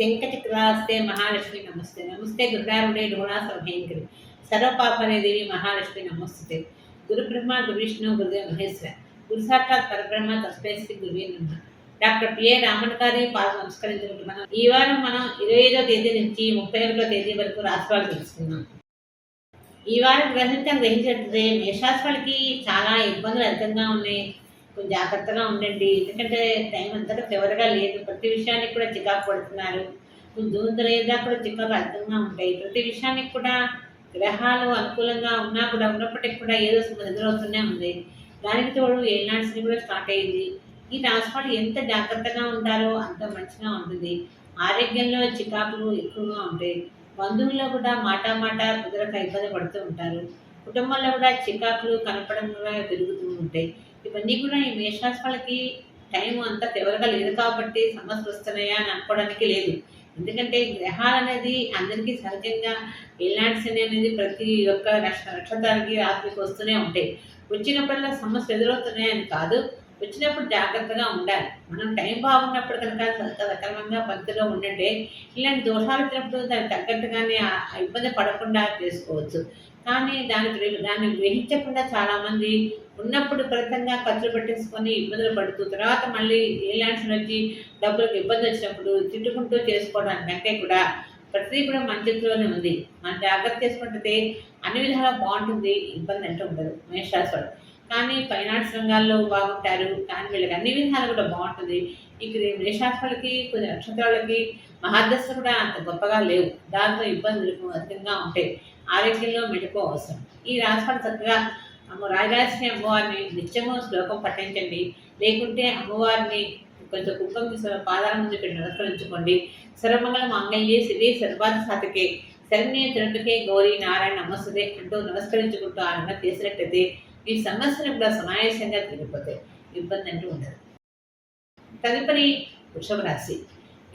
శంఖచక్రాస్తే మహాలక్ష్మి నమస్తే. నమస్తే దుర్గారుడే డోళాసర భయంకరి సర్వపాపనే దేవి మహాలక్ష్మి నమస్తే. గురు బ్రహ్మ గురు విష్ణు గురుదేవ మహేశ్వర. గురు సాక్షాత్ పరబ్రహ్మ తస్మై శ్రీ గురువే నమః. డాక్టర్ పిఏ రామన్ గారి పాలు నమస్కరించుకుంటున్నాం ఈ వారం మనం ఇరవై ఐదో తేదీ నుంచి ముప్పై ఒకటో తేదీ వరకు రాష్ట్రాలు తెలుసుకున్నాం ఈ వారం గ్రహించడం గ్రహించట్లయితే మేషాస్వాలకి చాలా ఇబ్బందులు అధికంగా ఉన్నాయి. జాగ్రత్తగా ఉండండి. ఎందుకంటే టైం అంతగా చివరిగా లేదు. ప్రతి విషయానికి కూడా చికాకు పడుతున్నారు. కొంచెం లేదా కూడా చికాకు అర్థంగా ఉంటాయి. ప్రతి విషయానికి కూడా గ్రహాలు అనుకూలంగా ఉన్నా కూడా ఉన్నప్పటికీ కూడా ఏదో ఎదురవుతూనే ఉంది. దానికి తోడు ఏనాడ్స్ని కూడా స్టార్ట్ అయ్యింది ఈ రాశివాళ్ళు ఎంత జాగ్రత్తగా ఉంటారో అంత మంచిగా ఉంటుంది. ఆరోగ్యంలో చికాకులు ఎక్కువగా ఉంటాయి. బంధువుల్లో కూడా మాట మాట కుదరక ఇబ్బంది పడుతూ ఉంటారు. కుటుంబంలో కూడా చికాకులు కనపడం కూడా పెరుగుతూ ఉంటాయి. ఇవన్నీ కూడా ఈ మేషరాశి వాళ్ళకి టైం అంత చివరగా లేదు కాబట్టి సమస్యలు వస్తున్నాయా అని అనుకోవడానికి లేదు. ఎందుకంటే గ్రహాలు అనేది అందరికీ సహజంగా ఎలాంటి శని అనేది ప్రతి ఒక్క నక్షత్రానికి రాత్రికి వస్తూనే ఉంటాయి. వచ్చినప్పుడల్లా సమస్యలు ఎదురవుతున్నాయని కాదు. వచ్చినప్పుడు జాగ్రత్తగా ఉండాలి. మనం టైం బాగున్నప్పుడు కనుక సక్రమంగా భక్తిలో ఉండంటే ఇలాంటి దోషాలు వచ్చినప్పుడు దానికి తగ్గట్టుగానే ఇబ్బంది పడకుండా చేసుకోవచ్చు. కానీ దాని దాన్ని గ్రహించకుండా చాలామంది ఉన్నప్పుడు ఫలితంగా ఖర్చులు పెట్టేసుకొని ఇబ్బందులు పడుతూ తర్వాత మళ్ళీ ఏలాంటి వచ్చి డబ్బులకు ఇబ్బంది వచ్చినప్పుడు తిట్టుకుంటూ చేసుకోవడానికంటే కూడా ప్రతిదీ కూడా మన చేతిలోనే ఉంది. మనం జాగ్రత్త చేసుకుంటే అన్ని విధాలా బాగుంటుంది. ఇబ్బంది అంటూ ఉండదు. మేషరాశి కానీ ఫైనాన్స్ రంగాల్లో బాగుంటారు కానీ వీళ్ళకి అన్ని విధాలు కూడా బాగుంటుంది. ఇక్కడ మేషరాశి కొన్ని నక్షత్రాలకి మహాదశలు కూడా అంత గొప్పగా లేవు. దాంతో ఇబ్బందులు అధికంగా ఉంటాయి ఆరోగ్యంలో మెడుకో అవసరం. ఈ రాశిఫలం చక్కగా అమ్మ రాజరాజశ్రీ అమ్మవారిని నిత్యము శ్లోకం పఠించండి. లేకుంటే అమ్మవారిని కొంచెం కుక్కం తీసిన పాదాల ముందు పెట్టి నమస్కరించుకోండి. సర్వమంగళ మాంగళ్యే శ్రీ సర్వాధ సాధకే శరణ్య తిరుటకే గౌరీ నారాయణ నమస్తే అంటూ నమస్కరించుకుంటూ ఆయన చేసినట్టయితే ఈ సమస్యలు కూడా సమావేశంగా తీరిపోతే ఇబ్బంది అంటూ ఉండదు. తదుపరి వృషభ రాశి.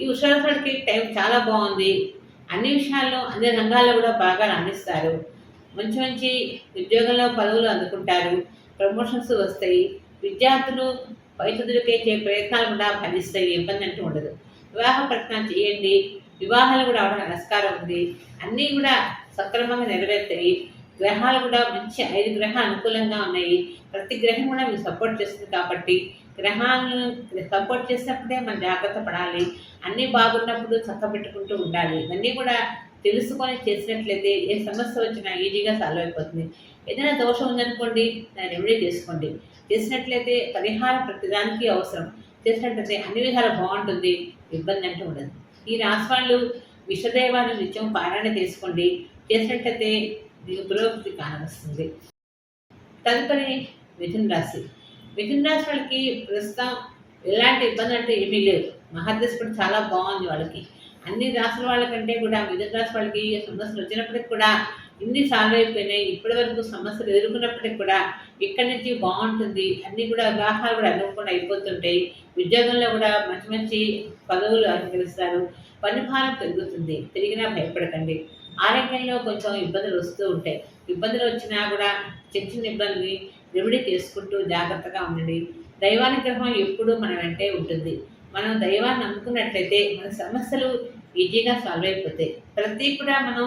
ఈ వృషభ రాశికి టైం చాలా బాగుంది. అన్ని విషయాల్లో అన్ని రంగాల్లో కూడా బాగా రాణిస్తారు. మంచి మంచి ఉద్యోగంలో పదవులు అందుకుంటారు. ప్రమోషన్స్ వస్తాయి. విద్యార్థులు పై చదువులకే ప్రయత్నాలు కూడా ఫలిస్తాయి. ఇబ్బంది అంటూ ఉండదు. వివాహ ప్రయత్నం చేయండి. వివాహాలు కూడా అవడం నమస్కారం ఉంది. అన్నీ కూడా సక్రమంగా నెరవేర్తాయి. గ్రహాలు కూడా మంచి ఐదు గ్రహాలు అనుకూలంగా ఉన్నాయి. ప్రతి గ్రహం కూడా మీకు సపోర్ట్ చేస్తుంది కాబట్టి గ్రహాలను సపోర్ట్ చేసినప్పుడే మనం జాగ్రత్త పడాలి. అన్నీ బాగున్నప్పుడు చక్క పెట్టుకుంటూ ఉండాలి. ఇవన్నీ కూడా తెలుసుకొని చేసినట్లయితే ఏ సమస్య వచ్చినా ఈజీగా సాల్వ్ అయిపోతుంది. ఏదైనా దోషం ఉందనుకోండి దాన్ని రెమెడీ చేసుకోండి. చేసినట్లయితే పరిహారం ప్రతిదానికి అవసరం. చేసినట్లయితే అన్ని విధాలు బాగుంటుంది ఇబ్బంది అంటూ ఉండదు. ఈ రాశి వాళ్ళు విషదేవాన్ని నిత్యం పారాయణ చేసుకోండి. చేసినట్లయితే పురోగతి కానవస్తుంది. తదుపరి మిథున రాశి. మిథున రాశి వాళ్ళకి ప్రస్తుతం ఎలాంటి ఇబ్బంది అంటే ఏమీ లేవు కూడా చాలా బాగుంది వాళ్ళకి. అన్ని రాసుల వాళ్ళకంటే కూడా మిథున రాశి వాళ్ళకి సమస్యలు వచ్చినప్పటికి కూడా ఇన్ని సాల్వ్ అయిపోయినాయి. ఇప్పటి వరకు సమస్యలు ఎదుర్కొన్నప్పటికి కూడా ఇక్కడి నుంచి బాగుంటుంది. అన్ని కూడా వివాహాలు కూడా అనుకోకుండా అయిపోతుంటాయి. ఉద్యోగంలో కూడా మంచి మంచి పదవులు అలంకరిస్తారు పని భారం పెరుగుతుంది. తిరిగినా భయపడకండి. ఆరోగ్యంలో కొంచెం ఇబ్బందులు వస్తూ ఉంటాయి. ఇబ్బందులు వచ్చినా కూడా చిన్న చిన్న ఇబ్బంది రెమెడీ చేసుకుంటూ జాగ్రత్తగా ఉండండి. దైవానుగ్రహం ఎప్పుడూ మన వెంటే ఉంటుంది. మనం దైవాన్ని నమ్ముకున్నట్లయితే మన సమస్యలు ఈజీగా సాల్వ్ అయిపోతాయి. ప్రతి కూడా మనం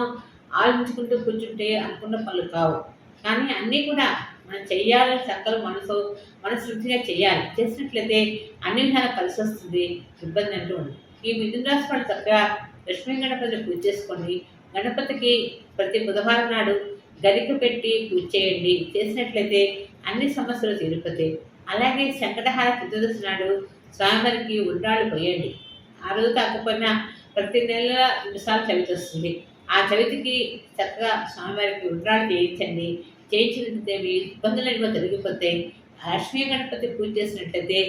ఆలోచించుకుంటూ కూర్చుంటే అనుకున్న పనులు కావు. కానీ అన్నీ కూడా మనం చెయ్యాలని సంకల్పం మనసు మనస్ఫూర్తిగా చేయాలి చేసినట్లయితే అన్ని విధాలు కలిసి వస్తుంది. ఇబ్బంది అంటూ ఉంది ఈ మిథున రాశి వాళ్ళు చక్కగా లక్ష్మీ గణపతిని పూజ చేసుకోండి గణపతికి ప్రతి బుధవారం నాడు గరిక పెట్టి పూజ చేయండి. చేసినట్లయితే అన్ని సమస్యలు తీరిపోతాయి. అలాగే శంకటహార చతుర్దశి నాడు స్వామివారికి ఉండ్రాళ్ళు పోయండి. ఆ రోజు కాకపోయినా ప్రతి నెల నిమిషాలు చవితి వస్తుంది. ఆ చవితికి చక్కగా స్వామివారికి ఉండ్రాలు చేయించండి. చేయించినట్లయితే మీ ఇబ్బందులు ఎన్నో తొలగిపోతాయి. లక్ష్మీ గణపతి పూజ చేసినట్లయితే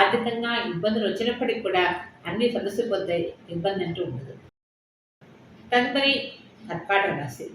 ఆర్థికంగా ఇబ్బందులు వచ్చినప్పటికి కూడా అన్ని సమస్యపోతాయి ఇబ్బంది అంటూ ఉండదు. తదుపరి కర్కాటక రాశి.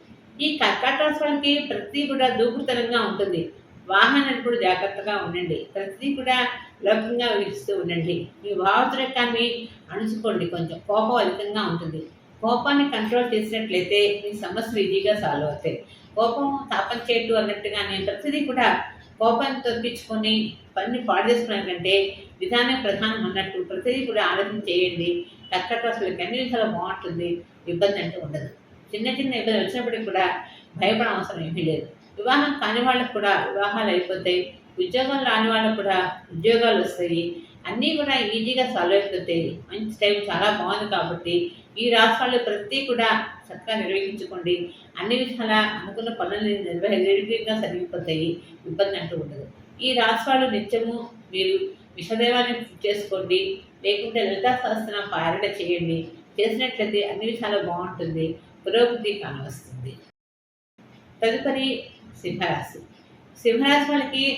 ఈ కర్పాట రాశి వాళ్ళకి ప్రతి కూడా దూకుడుతనంగా ఉంటుంది. వాహన కూడా జాగ్రత్తగా ఉండండి. ప్రతిదీ కూడా లౌకికంగా వీక్షిస్తూ ఉండండి. మీ భావోద్రేకాన్ని అణుచుకోండి. కొంచెం కోపం అధికంగా ఉంటుంది. కోపాన్ని కంట్రోల్ చేసినట్లయితే మీ సమస్యలు ఈజీగా సాల్వ్ అవుతాయి. కోపం తాపం చేయట్టు అన్నట్టుగానే ప్రతిదీ కూడా కోపాన్ని తప్పించుకొని పని పాడు చేసుకునే విధానం ప్రధానం అన్నట్టు ప్రతిదీ కూడా ఆలోచన చేయండి. కర్కట రాశులకి అన్ని విధాలు బాగుంటుంది ఇబ్బంది అంటే ఉండదు. చిన్న చిన్న ఇబ్బంది వచ్చినప్పటికి కూడా భయపడ అవసరం ఏమీ లేదు. వివాహం కాని వాళ్ళకు కూడా వివాహాలు అయిపోతాయి. ఉద్యోగం రాని వాళ్ళకు కూడా ఉద్యోగాలు వస్తాయి. అన్నీ కూడా ఈజీగా సాల్వ్ అయిపోతాయి. మంచి టైం చాలా బాగుంది కాబట్టి ఈ రాష్ట్రాలు ప్రతి కూడా చక్కగా నిర్వహించుకోండి. అన్ని విధాల అనుకున్న పనులు నిర్వహి నిర్వీర్యంగా జరిగిపోతాయి ఇబ్బంది అంటూ ఉండదు. ఈ రాష్ట్రాలు నిత్యము మీరు విషదేవాన్ని చేసుకోండి. లేకుంటే లలితా సహస్రం పారణ చేయండి. చేసినట్లయితే అన్ని విషయాలు బాగుంటుంది. పురోగతి కానవస్తుంది. తదుపరి సింహరాశి. సింహరాశి వాళ్ళకి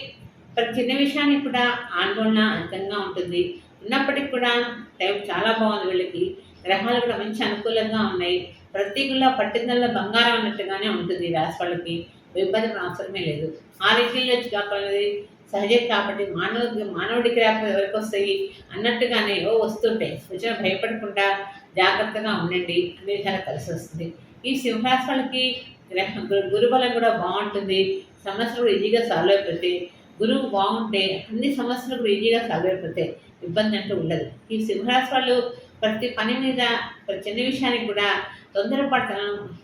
ప్రతి చిన్న విషయానికి కూడా ఆందోళన అంతంగా ఉంటుంది. ఉన్నప్పటికీ కూడా టైం చాలా బాగుంది వీళ్ళకి. గ్రహాలు కూడా మంచి అనుకూలంగా ఉన్నాయి. ప్రతికూల పట్టిందల్లో బంగారం అన్నట్టుగానే ఉంటుంది రాశి వాళ్ళకి. ఇబ్బంది అవసరమే లేదు. ఆరోగ్యంలో కాకపోతే సహజం కాబట్టి మానవ మానవుడికి రాకపోతే ఎవరికి వస్తాయి? అన్నట్టుగానే ఓ వస్తుంటాయి. వచ్చిన భయపడకుండా జాగ్రత్తగా ఉండండి అన్ని చాలా కలిసి వస్తుంది. ఈ సింహాస గ్రహ గురుబలం కూడా బాగుంటుంది. సమస్యలు కూడా ఈజీగా సాల్వ్ అయిపోతాయి. గురువు బాగుంటే అన్ని సమస్యలు కూడా ఈజీగా సాల్వ్ అయిపోతాయి. ఇబ్బంది అంటూ ఉండదు. ఈ సింహరాశి వాళ్ళు ప్రతి పని మీద ప్రతి చిన్న విషయానికి కూడా తొందరపడతనం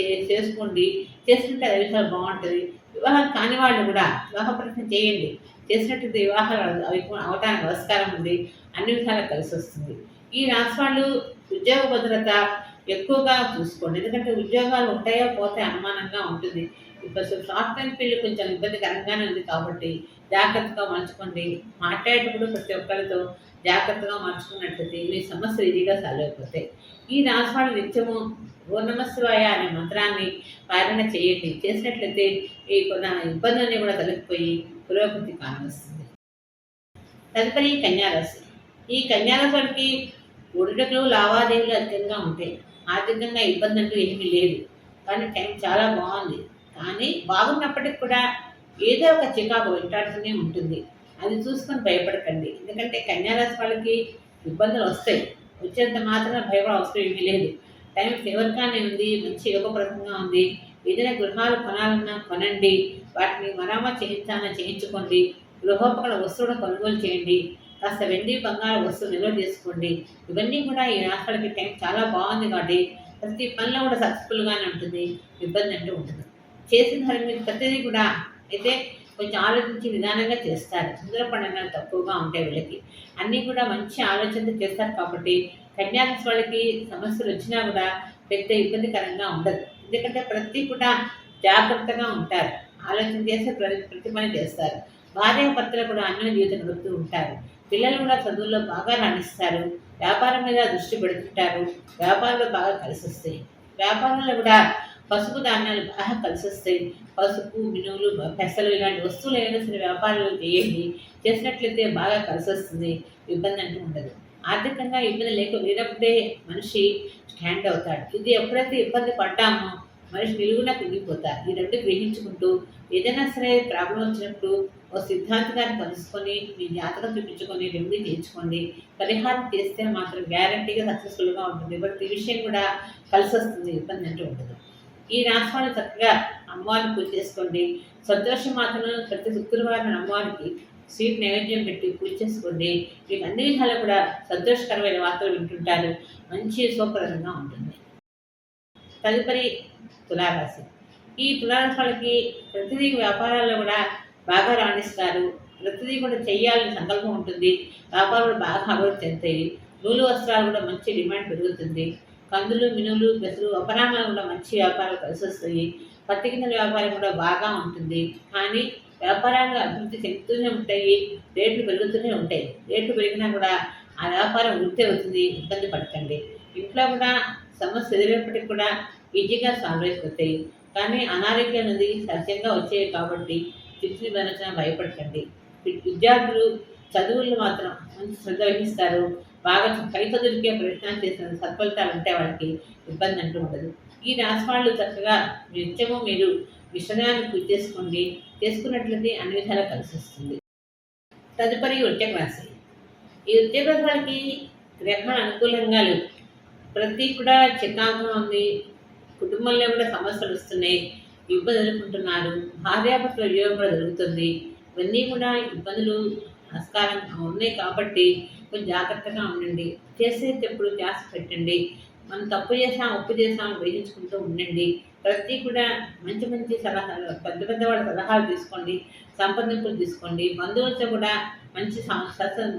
చే- చేసుకోండి. చేసుకుంటే అది విషయాలు బాగుంటుంది. వివాహం కాని వాళ్ళు కూడా వివాహ ప్రయత్నం చేయండి. చేసినట్టు వివాహాలు అవి- అవటానికి నమస్కారం ఉంది. అన్ని విధాలు కలిసి వస్తుంది. ఈ రాశి వాళ్ళు ఉద్యోగ భద్రత ఎక్కువగా చూసుకోండి. ఎందుకంటే ఉద్యోగాలు ఉంటాయో పోతే అనుమానంగా ఉంటుంది. ఇప్పుడు షార్ట్ టైం పీరియడ్ కొంచెం ఇబ్బందికరంగానే ఉంది కాబట్టి జాగ్రత్తగా మంచుకోండి మాట్లాడేటప్పుడు ప్రతి ఒక్కరితో జాగ్రత్తగా మార్చుకున్నట్లయితే మీ సమస్యలు ఈజీగా సాల్వ్ అయిపోతాయి. ఈ రాశివాళ్ళు నిత్యము ఓ నమశివాయ అనే మంత్రాన్ని పాలన చేయండి. చేసినట్లయితే ఈ కొన్ని ఇబ్బందులన్నీ కూడా తొలగిపోయి పురోగతి కానవస్తుంది. తదుపరి కన్యారాశి. ఈ కన్యారాశికి ఒడిడకులు లావాదేవీలు అధికంగా ఉంటాయి. ఆర్థికంగా ఇబ్బంది అంటూ ఏమీ లేదు. కానీ టైం చాలా బాగుంది. కానీ బాగున్నప్పటికి కూడా ఏదో ఒక చికాకు వెంటాడుతూనే ఉంటుంది. అది చూసుకొని భయపడకండి. ఎందుకంటే కన్యారాశి వాళ్ళకి ఇబ్బందులు వస్తాయి. వచ్చేంత మాత్రం భయపడ అవసరం ఏమీ లేదు. టైం ఫేవర్గానే ఉంది మంచి యోగప్రదంగా ఉంది. ఏదైనా గృహాలు కొనాలన్నా కొనండి. వాటిని మరామా చేయించాలన్నా చేయించుకోండి. గృహోపకరణ వస్తువులను కొనుగోలు చేయండి. కాస్త వెండి బంగారు వస్తువులు నిల్వ చేసుకోండి. ఇవన్నీ కూడా ఈ రాష్ట్రాలకి టైం చాలా బాగుంది కాబట్టి ప్రతి పనిలో కూడా సక్సెస్ఫుల్గానే ఉంటుంది. ఇబ్బంది అంటే ఉంటుంది చేసిన దాని మీద ప్రతిదీ కూడా అయితే కొంచెం ఆలోచించి నిదానంగా చేస్తారు. సుందరపడనాలు తక్కువగా ఉంటాయి వీళ్ళకి అన్నీ కూడా మంచి ఆలోచనతో చేస్తారు కాబట్టి కన్యారాశి వాళ్ళకి సమస్యలు వచ్చినా కూడా పెద్ద ఇబ్బందికరంగా ఉండదు. ఎందుకంటే ప్రతి కూడా జాగ్రత్తగా ఉంటారు. ఆలోచన చేస్తే ప్రతి ప్రతి పని చేస్తారు. భార్యాభర్తలు కూడా అన్న జీవితం గడుపుతూ ఉంటారు. పిల్లలు కూడా చదువుల్లో బాగా రాణిస్తారు. వ్యాపారం మీద దృష్టి పెడుతుంటారు. వ్యాపారంలో బాగా కలిసి వస్తాయి వ్యాపారంలో కూడా పసుపు ధాన్యాలు బాగా కలిసి వస్తాయి పసుపు మినువులు పెసలు ఇలాంటి వస్తువులు ఏమైనా సరే వ్యాపారాలు చేయండి. చేసినట్లయితే బాగా కలిసి వస్తుంది ఇబ్బంది అంటూ ఉండదు. ఆర్థికంగా ఇబ్బంది లేక లేనప్పుడే మనిషి స్టాండ్ అవుతాడు. ఇది ఎప్పుడైతే ఇబ్బంది పడ్డామో మనిషి నిలుగున కుంగిపోతారు ఈ రెండు గ్రహించుకుంటూ ఏదైనా సరే ప్రాబ్లం వచ్చినప్పుడు ఓ సిద్ధాంత గారిని కలుసుకొని మీ జాతకం చూపించుకొని రెమెడీ చేయించుకోండి. పరిహారం చేస్తే మాత్రం గ్యారంటీగా సక్సెస్ఫుల్గా ఉంటుంది. బట్ ఈ విషయం కూడా కలిసి వస్తుంది ఇబ్బంది అంటూ ఉండదు. ఈ రాష్ట్రాన్ని చక్కగా అమ్మవారిని పూజ చేసుకోండి. సంతోషం మాత్రం ప్రతి శుక్రవారం అమ్మవారికి స్వీట్ నైవేద్యం పెట్టి పూజ చేసుకోండి. మీకు అన్ని విధాలు కూడా సంతోషకరమైన వార్తలు వింటుంటారు. మంచి సౌకర్యంగా ఉంటుంది. తదుపరి తులారాశి. ఈ తులారాశి వాళ్ళకి ప్రతిదీ వ్యాపారాల్లో కూడా బాగా రాణిస్తారు. ప్రతిదీ కూడా చేయాలని సంకల్పం ఉంటుంది. వ్యాపారాలు బాగా అభివృద్ధి చెందుతాయి. నూలు వస్త్రాలు కూడా మంచి డిమాండ్ పెరుగుతుంది. కందులు మినువులు పెసలు అపరామాలు కూడా మంచి వ్యాపారాలు కలిసి వస్తాయి పత్తి గింజల వ్యాపారం కూడా బాగా ఉంటుంది. కానీ వ్యాపారాలు అభివృద్ధి చెందుతూనే ఉంటాయి. రేట్లు పెరుగుతూనే ఉంటాయి. రేట్లు పెరిగినా కూడా ఆ వ్యాపారం వృద్ధి అవుతుంది. ఇబ్బంది పడకండి. ఇంట్లో కూడా సమస్య ఎదురైనప్పటికీ కూడా ఈజీగా సాల్వ్ అయిపోతాయి. కానీ అనారోగ్యం అనేది సహజంగా వచ్చాయి కాబట్టి చిట్లు మెరచిన భయపడకండి. విద్యార్థులు చదువులు మాత్రం మంచి శ్రద్ధ వహిస్తారు. బాగా పై చదువులకే ప్రయత్నం చేసిన సత్ఫలితాలు ఉంటే వాళ్ళకి ఇబ్బంది అంటూ ఉండదు. ఈ రాశి వాళ్ళు చక్కగా నిత్యము మీరు విషయాన్ని పూజ చేసుకోండి. చేసుకున్నట్లయితే అన్ని విధాలా కలిసి వస్తుంది. తదుపరి ఉద్యోగ రాశి. ఈ ఉద్యోగ వాళ్ళకి గ్రహణాలు అనుకూలంగా లేవు ప్రతి కూడా చికాకుగా ఉంది. కుటుంబంలో కూడా సమస్యలు వస్తున్నాయి. ఇబ్బంది ఎదుర్కొంటున్నారు. భార్యాభర్తల వియోగం కూడా జరుగుతుంది. ఇవన్నీ కూడా ఇబ్బందులు ఆస్కారం ఉన్నాయి కాబట్టి కొంచెం జాగ్రత్తగా ఉండండి. చేసేటప్పుడు ధ్యాస పెట్టండి. మనం తప్పు చేసాం ఉప్పు చేసాం వేయించుకుంటూ ఉండండి. ప్రతి కూడా మంచి మంచి సలహాలు పెద్ద పెద్ద వాళ్ళ సలహాలు తీసుకోండి సంప్రదింపులు తీసుకోండి. బంధువులతో కూడా మంచి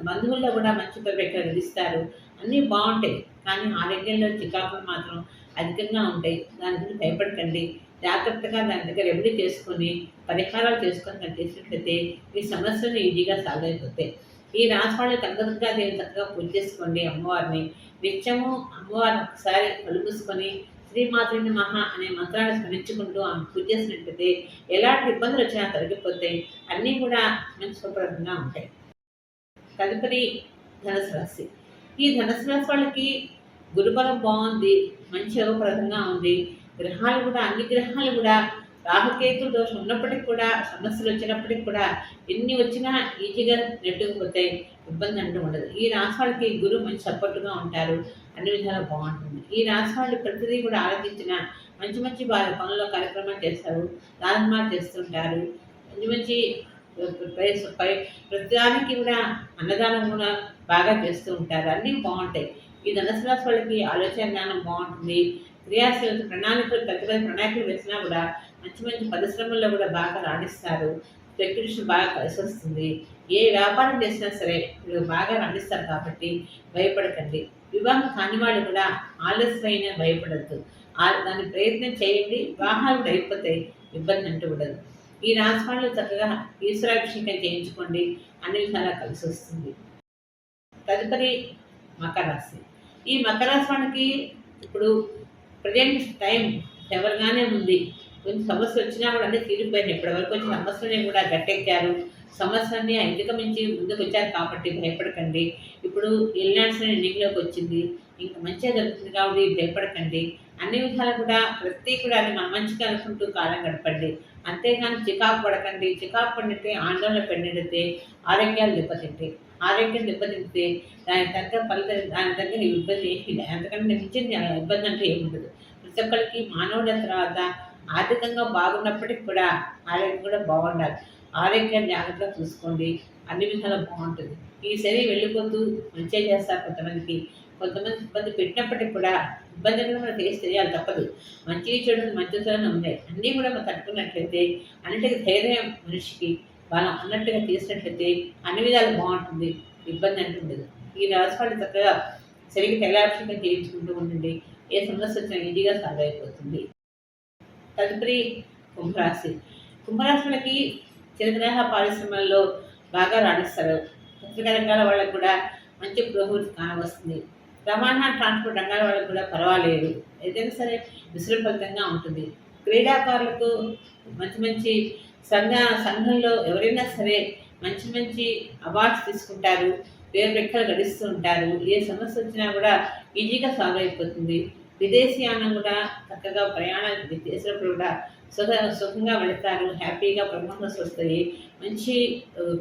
బంధువుల్లో కూడా మంచి పెట్టారు ఇస్తారు అన్నీ బాగుంటాయి కానీ ఆరోగ్యంలో చికాకులు మాత్రం అధికంగా ఉంటాయి. దాని గురించి భయపడకండి. జాగ్రత్తగా దాని దగ్గర రెమెడీ చేసుకొని పరిహారాలు చేసుకొని దాన్ని చేసినట్లయితే ఈ సమస్యలు ఈజీగా సాగైపోతాయి ఈ రాశివాళ్ళు కనకదుర్గా దేవి చక్కగా పూజ చేసుకోండి అమ్మవారిని. నిత్యము అమ్మవారిని ఒకసారి కలుపుసుకొని శ్రీమాతృని మహా అనే మంత్రాన్ని స్మరించుకుంటూ ఆమె పూజ చేసినట్టయితే ఎలాంటి ఇబ్బందులు వచ్చినా తొలగిపోతాయి. అన్నీ కూడా మంచి శుభ్రంగా ఉంటాయి. తదుపరి ధనుసు రాశి. ఈ ధనుసు రాశి వాళ్ళకి గురుబలం బాగుంది మంచి యోగప్రదంగా ఉంది. గ్రహాలు కూడా అన్ని గ్రహాలు కూడా రాహుకేతు దోషం ఉన్నప్పటికి కూడా సమస్యలు వచ్చినప్పటికి కూడా ఎన్ని వచ్చినా ఈజీగా నెట్టుకుపోతాయి. ఇబ్బంది అంటూ ఉండదు. ఈ రాశి వాళ్ళకి గురువు మంచి సపోర్టుగా ఉంటారు. అన్ని విధాలు బాగుంటుంది. ఈ రాశి వాళ్ళు ప్రతిదీ కూడా ఆలోచించిన మంచి మంచి వారి పనుల్లో కార్యక్రమాలు చేస్తారు. దానమాలు చేస్తుంటారు. మంచి మంచి పై- ప్రతిదానికి కూడా అన్నదానం కూడా బాగా చేస్తూ ఉంటారు. అన్నీ బాగుంటాయి. ఈ ధనుసు రాశి వాళ్ళకి ఆలోచన జ్ఞానం బాగుంటుంది. క్రియాశీలత ప్రణాళికలు పెద్ద పెద్ద ప్రణాళికలు వేసినా కూడా మంచి మంచి పరిశ్రమల్లో కూడా బాగా రాణిస్తారు. టెక్నీషియన్ బాగా కలిసి వస్తుంది ఏ వ్యాపారం చేసినా సరే మీరు బాగా రాణిస్తారు కాబట్టి భయపడకండి. వివాహం కాని వాళ్ళు కూడా ఆలస్యమైన భయపడద్దు. ఆ- ప్రయత్నం చేయండి. వివాహాలు కూడా అయిపోతాయి ఇబ్బంది అంటూ ఉండదు. ఈ రాశి వాళ్ళు చక్కగా ఈశ్వరాభిషేకం చేయించుకోండి. అన్ని విధాలా కలిసి వస్తుంది. తదుపరి మకర రాశి. ఈ మకర రాశి వాళ్ళకి ఇప్పుడు ప్రజెంట్ టైం ఎవరిగానే ఉంది. కొంచెం సమస్య వచ్చినా కూడా అన్నీ తీరిపోయినాయి. ఇప్పటివరకు వచ్చిన సమస్యలని కూడా గట్టెక్కారు. సమస్యలన్నీ అధిగమించి ముందుకు వచ్చారు కాబట్టి భయపడకండి. ఇప్పుడు ఇల్లాడ్స్ ఎన్నికలోకి వచ్చింది. ఇంకా మంచిగా జరుగుతుంది కాబట్టి భయపడకండి. అన్ని విధాలు కూడా ప్రతి కూడా అది మన మంచిగా అనుకుంటూ కాలం గడపండి. అంతేగాని చికాకు పడకండి. చికాకు పడితే ఆందోళన పెండితే ఆరోగ్యాలు దెబ్బతింటాయి. ఆరోగ్యం దెబ్బతింటే దాని తగ్గ ఫలితం దాని దగ్గర ఇబ్బంది ఏమి లేదు. అంతకంటే మించింది ఆ ఇబ్బంది అంటే ఏముండదు. ప్రతి ఒక్కరికి మానవుల తర్వాత ఆర్థికంగా బాగున్నప్పటికి కూడా ఆరోగ్యం కూడా బాగుండాలి. ఆరోగ్యాన్ని జాగ్రత్తగా చూసుకోండి. అన్ని విధాలు బాగుంటుంది. ఈ శని వెళ్ళిపోతూ మంచిగా చేస్తారు కొంతమందికి. కొంతమంది ఇబ్బంది పెట్టినప్పటికి కూడా ఇబ్బంది కూడా మనం ఫేస్ చేయాలి తప్పదు. మంచి చెడు మంచితోనే ఉన్నాయి. అన్నీ కూడా మనం తట్టుకున్నట్లయితే అన్నిటికీ ధైర్యం మనిషికి. మనం అన్నట్టుగా చేసినట్లయితే అన్ని విధాలు బాగుంటుంది. ఇబ్బంది అంటూ ఉండదు. ఈ రాశివాళ్ళు చక్కగా సరిగ్గా తెల్లాభిషేకం చేయించుకుంటూ ఉండండి. ఏ సమస్య వచ్చినా ఈజీగా సాల్వ్ అయిపోతుంది. తదుపరి కుంభరాశి. కుంభరాశులకి చిరగ్రహ పరిశ్రమల్లో బాగా రాణిస్తారు. పత్రికా రంగాల వాళ్ళకు కూడా మంచి పురోగతి కానవస్తుంది. రవాణా ట్రాన్స్పోర్ట్ రంగాల వాళ్ళకి కూడా పర్వాలేదు. ఏదైనా సరే విసురు ఫలితంగా ఉంటుంది. క్రీడాకారులకు మంచి మంచి సంఘ సంఘంలో ఎవరైనా సరే మంచి మంచి అవార్డ్స్ తీసుకుంటారు. పేరు రెక్కలు గడిస్తూ ఉంటారు. ఏ సమస్య వచ్చినా కూడా ఈజీగా సాల్వ్ అయిపోతుంది. విదేశీయానం కూడా చక్కగా ప్రయాణాలు చేసినప్పుడు కూడా సుఖ సుఖంగా వెళతారు హ్యాపీగా ప్రమోషన్స్ వస్తాయి మంచి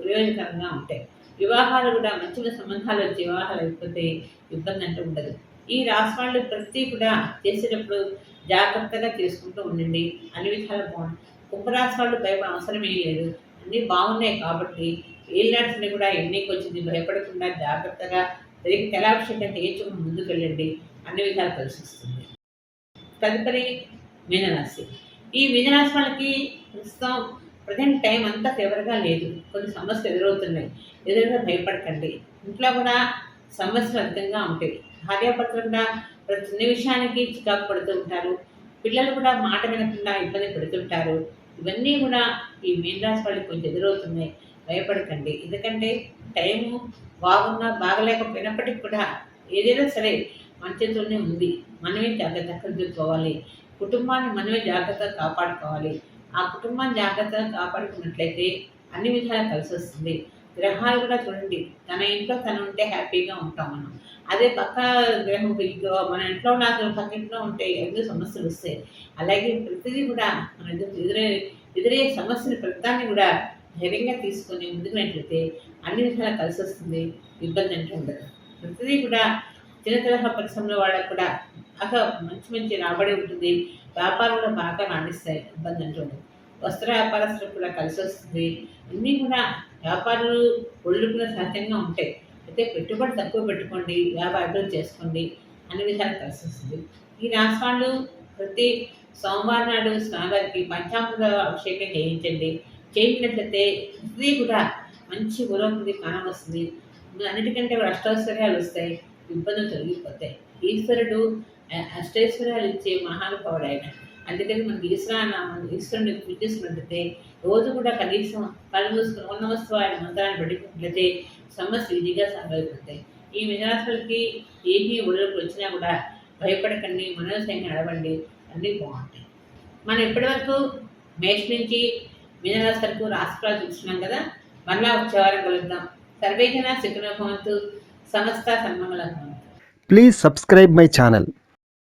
ప్రయోజనకరంగా ఉంటాయి. వివాహాలు కూడా మంచిగా సంబంధాలు వచ్చి వివాహాలు అయిపోతే ఇబ్బంది అంటూ ఉండదు. ఈ రాశి వాళ్ళు ప్రతి కూడా చేసేటప్పుడు జాగ్రత్తగా తీసుకుంటూ ఉండండి. అన్ని విధాలు బాగుంది కుంభరాశి వాళ్ళు భయపడ అవసరమే లేదు. అన్నీ బాగున్నాయి కాబట్టి ఏలినాడ్స్ని కూడా ఎన్నికొచ్చింది భయపడకుండా జాగ్రత్తగా తిరిగి తెలాభిషేకం చేయించుకుని ముందుకు వెళ్ళండి అన్ని విధాలు కలిసి వస్తుంది తదుపరి మీనరాశి. ఈ మీనరాశి వాళ్ళకి ప్రస్తుతం ప్రజెంట్ టైం అంతా ఫేవర్గా లేదు. కొన్ని సమస్యలు ఎదురవుతున్నాయి. ఎదురుగా భయపడకండి. ఇంట్లో కూడా సమస్యలు అధికంగా ఉంటాయి. భార్యాభర్తలు కూడా ప్రతి చిన్న విషయానికి చికాకు పడుతూ ఉంటారు. పిల్లలు కూడా మాట వినకుండా ఇబ్బంది పెడుతుంటారు. ఇవన్నీ కూడా ఈ మీనరాశి వాళ్ళకి కొంచెం ఎదురవుతున్నాయి. భయపడకండి. ఎందుకంటే టైము బాగున్నా బాగలేకపోయినప్పటికీ కూడా ఏదైనా సరే మన చేతుల్లోనే ఉంది. మనమే జాగ్రత్తగా చూసుకోవాలి కుటుంబాన్ని మనమే జాగ్రత్తగా కాపాడుకోవాలి. ఆ కుటుంబాన్ని జాగ్రత్తగా కాపాడుకున్నట్లయితే అన్ని విధాలా కలిసి వస్తుంది. గ్రహాలు కూడా చూడండి. తన ఇంట్లో తను ఉంటే హ్యాపీగా ఉంటాం మనం. అదే పక్క గ్రహం ఇంట్లో మన ఇంట్లో నాకు పక్క ఇంట్లో ఉంటే ఎన్నో సమస్యలు వస్తాయి. అలాగే ప్రతిదీ కూడా మన ఎదురే ఎదురే ఎదురయ్యే సమస్యలు ప్రతిదాన్ని కూడా ధైర్యంగా తీసుకొని ముందుకున్నట్లయితే అన్ని విధాలా కలిసి వస్తుంది. ఇబ్బంది అంటే ఉండదు. ప్రతిదీ కూడా చిన్న తరహా పరిశ్రమల వాళ్ళకు కూడా బాగా మంచి మంచి రాబడి ఉంటుంది. వ్యాపారంలో బాగా రాణిస్తాయి ఇబ్బంది అంటూ వస్త్ర వ్యాపారస్తులకు కూడా కలిసి వస్తుంది. అన్నీ కూడా ఒళ్ళు కూడా సహజంగా ఉంటాయి. అయితే పెట్టుబడి తక్కువ పెట్టుకోండి వ్యాపారాలు చేసుకోండి అన్ని విధాలు కలిసి వస్తుంది. ఈ రాష్ట్రాలు ప్రతి సోమవారం నాడు స్వామివారికి పంచామృత అభిషేకం చేయించండి. చేయించినట్లయితే ఇది కూడా మంచి పురోగతి కాలం వస్తుంది. అన్నిటికంటే అష్టైశ్వర్యాలు వస్తాయి. ఇబ్బందులు తొలగిపోతాయి. ఈశ్వరుడు అష్టైశ్వర్యాలు ఇచ్చే మహానుభావుడు ఆయన అందుకని మనకి ఈశ్వరానామం ఈశ్వరుని పూజిస్తున్నట్లయితే రోజు కూడా కనీసం కళ్ళు మూసుకుని ఉన్న వస్తువు ఆయన మంత్రాన్ని పెట్టుకున్నట్లయితే సమస్య ఈజీగా సంభవిస్తాయి ఈ మిజరాశులకి ఏమీ ఒడిలోకి వచ్చినా కూడా భయపడకండి మనోసంగా నడవండి అన్నీ బాగుంటాయి. మనం ఇప్పటివరకు మేష నుంచి మీనరాశి వరకు రాష్ట్రాలు చూస్తున్నాం కదా. మళ్ళా వచ్చే వారం కలుద్దాం. సర్వేజన భవంతు. సమస్త సన్మంగళ భవంతు Please subscribe my channel.